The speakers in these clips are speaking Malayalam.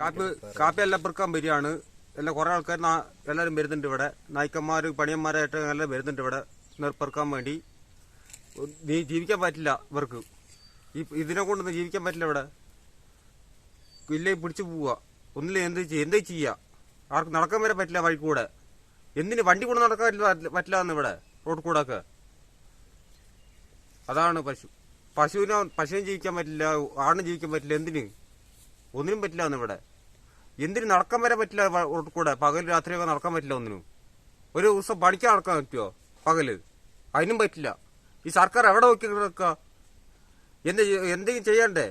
കാപ്പി കാപ്പി എല്ലാം പെറുക്കാൻ വരികയാണ് എല്ലാം കുറെ ആൾക്കാർ എല്ലാവരും വരുന്നുണ്ട് ഇവിടെ. നായ്ക്കന്മാർ പണിയന്മാരായിട്ട് എല്ലാം വരുന്നുണ്ട് ഇവിടെ. പെറുക്കാൻ വേണ്ടി. ജീവിക്കാൻ പറ്റില്ല ഇവർക്ക്. ഈ ഇതിനെ കൊണ്ടൊന്നും ജീവിക്കാൻ പറ്റില്ല ഇവിടെ. ഇല്ലേ പിടിച്ചു പോവുക ഒന്നില്ല എന്ത് എന്താ ചെയ്യുക ആർക്ക് നടക്കാൻ വരെ പറ്റില്ല വഴി കൂടെ. എന്തിന് വണ്ടി കൂടെ നടക്കാൻ പറ്റില്ല- ഇവിടെ റോഡ് കൂടെ ഒക്കെ അതാണ് പശു. പശുവിനെ പശുവിനും ജീവിക്കാൻ പറ്റില്ല ആണിനും ജീവിക്കാൻ പറ്റില്ല എന്തിന്? ഒന്നിനും പറ്റില്ല ഇവിടെ. എന്തിന് നടക്കാൻ വരെ പറ്റില്ല റോഡ് കൂടെ? പകൽ രാത്രിയൊക്കെ നടക്കാൻ പറ്റില്ല ഒന്നിനും. ഒരു ദിവസം പഠിക്കാൻ നടക്കാൻ പറ്റുമോ പകൽ. അതിനും പറ്റില്ല. ഈ സർക്കാർ എവിടെ നോക്കി കിടക്കുക? എന്ത് എന്തെങ്കിലും ചെയ്യണ്ടേ?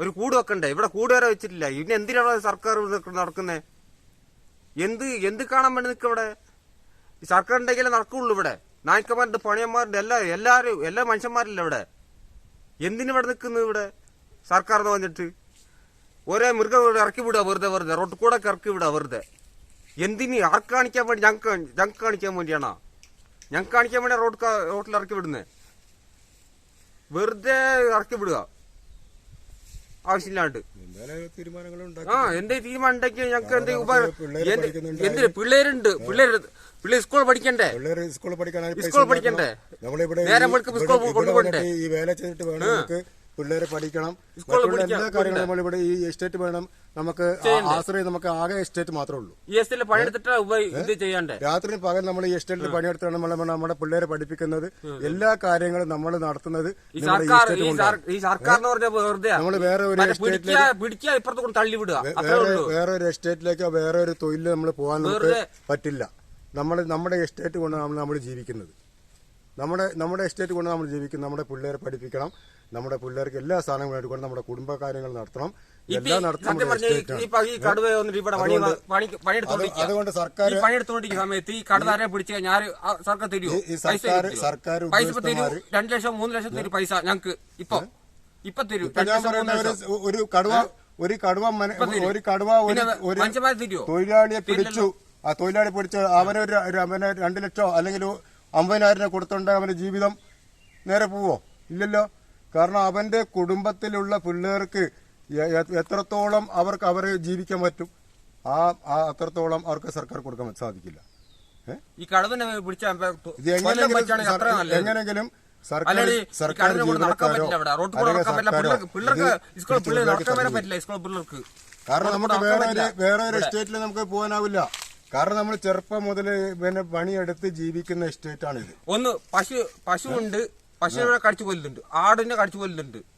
ഒരു കൂട് വെക്കണ്ടേ? ഇവിടെ കൂട് വരെ വെച്ചിട്ടില്ല. ഇനി എന്തിനാണ് സർക്കാർ നടക്കുന്നത് എന്ത് എന്ത് കാണാൻ വേണ്ടി നിൽക്കുക ഇവിടെ? സർക്കാർ ഉണ്ടെങ്കിലേ നടക്കുള്ളൂ ഇവിടെ. നായ്ക്കന്മാരുടെ പണിയന്മാരുടെ എല്ലാ എല്ലാവരും എല്ലാ മനുഷ്യന്മാരില്ല ഇവിടെ. എന്തിനു ഇവിടെ നിൽക്കുന്നു ഇവിടെ? സർക്കാർ എന്ന് പറഞ്ഞിട്ട്. ഒരേ മൃഗം ഇവിടെ ഇറക്കി വിടുക വെറുതെ വെറുതെ. റോട്ടിൽ കൂടെ ഇറക്കി വിടുക വെറുതെ. എന്തിന് ആർക്ക് കാണിക്കാൻ വേണ്ടി ഞങ്ങൾക്ക് ഞങ്ങൾക്ക് കാണിക്കാൻ വേണ്ടിയാണോ? ഞങ്ങൾക്ക് കാണിക്കാൻ വേണ്ടി റോഡ് റോട്ടിൽ ഇറക്കി വിടുന്നേ? വെറുതെ ഇറക്കി വിടുക ആവശ്യമില്ലാണ്ട്. ആ എന്റെ തീരുമാനം ഉണ്ടെങ്കിൽ ഞങ്ങൾക്ക് എന്ത് ഉപകാരം. എന്തിന്? പിള്ളേരുണ്ട്. പിള്ളേര് പിള്ളേർ സ്കൂൾ പഠിക്കണ്ടേ? പിള്ളേർ ഉണ്ടാക്കണം. പഠിക്കണ്ടേ? നേരം ഈ- വെളുക്കുമ്പോ ഇവിടെ- സ്കൂളിൽ ഇവിടെ കൊണ്ടുപോകണ്ടേ? ഈ വേല ചെയ്തിട്ട് വേണം പിള്ളേരെ പഠിക്കണം. മറ്റുള്ള എല്ലാ കാര്യങ്ങളും നമ്മളിവിടെ ഈ എസ്റ്റേറ്റ് വേണം. നമുക്ക് ആശ്രയം നമുക്ക് ആകെ എസ്റ്റേറ്റ് മാത്രമേ ഉള്ളൂ. ഈ പണിയെടുത്തിട്ട് രാത്രി പകൽ നമ്മൾ ഈ എസ്റ്റേറ്റിൽ പണിയെടുത്താണ് നമ്മൾ നമ്മുടെ പിള്ളേരെ പഠിപ്പിക്കുന്നത്. എല്ലാ കാര്യങ്ങളും നമ്മൾ നടത്തുന്നത് നമ്മൾ വേറെ ഒരു വേറെ വേറെ ഒരു എസ്റ്റേറ്റിലേക്കോ വേറെ ഒരു തൊഴിൽ നമ്മൾ പോകാൻ നമുക്ക് പറ്റില്ല. നമ്മൾ നമ്മുടെ എസ്റ്റേറ്റ് കൊണ്ടാണ് നമ്മൾ നമ്മൾ ജീവിക്കുന്നത്. നമ്മുടെ നമ്മുടെ എസ്റ്റേറ്റ് കൊണ്ട് നമ്മൾ ജീവിക്കുന്നത്. നമ്മുടെ പിള്ളേരെ പഠിപ്പിക്കണം. നമ്മുടെ പിള്ളേർക്ക് എല്ലാ സാധനങ്ങളും എടുക്കണം നമ്മുടെ കുടുംബ കാര്യങ്ങൾ നടത്തണം എല്ലാം നടത്തണം അതുകൊണ്ട് സർക്കാർ പണിയെടുത്തോണ്ടിരിക്കുന്ന സമയത്ത് ഈ കടുതാരെ പിടിച്ച് കഴിഞ്ഞാൽ സർക്കാർ തരുമോ രണ്ടു ലക്ഷം മൂന്ന് ലക്ഷം തരും പൈസ ഞങ്ങൾക്ക് ഇപ്പൊ. ഇപ്പൊ തരൂ. ഒരു കടുവ ഒരു കടുവ ഒരു കടുവ ഒരു തൊഴിലാളിയെ പിടിച്ചു. ആ തൊഴിലാളി പിടിച്ച് അവനൊരു ഒരു അവന് രണ്ട് ലക്ഷോ അല്ലെങ്കിൽ അമ്പതിനായിരം കൊടുത്തോണ്ട് അവന്റെ ജീവിതം നേരെ പോവോ? ഇല്ലല്ലോ. കാരണം അവന്റെ കുടുംബത്തിലുള്ള പിള്ളേർക്ക് എത്രത്തോളം അവർക്ക് അവരെ ജീവിക്കാൻ പറ്റും ആ അത്രത്തോളം അവർക്ക് സർക്കാർ കൊടുക്കാൻ സാധിക്കില്ല? ഈ കടുവനെ സർക്കാർ സർക്കാർ ജീവനക്കാരോ പിള്ളേർക്ക് കാരണം നമുക്ക് വേറെ. വേറെ ഒരു എസ്റ്റേറ്റിൽ നമുക്ക് പോകാനാവില്ല. കാരണം നമ്മൾ ചെറുപ്പം മുതൽ പിന്നെ പണിയെടുത്ത് ജീവിക്കുന്ന എസ്റ്റേറ്റ് ആണ് ഇത് ഒന്ന് പശു പശു ഉണ്ട് പശുവിനെ കടിച്ചു കൊല്ലുന്നുണ്ട്. ആടിനെ കടിച്ചു കൊല്ലുന്നുണ്ട്.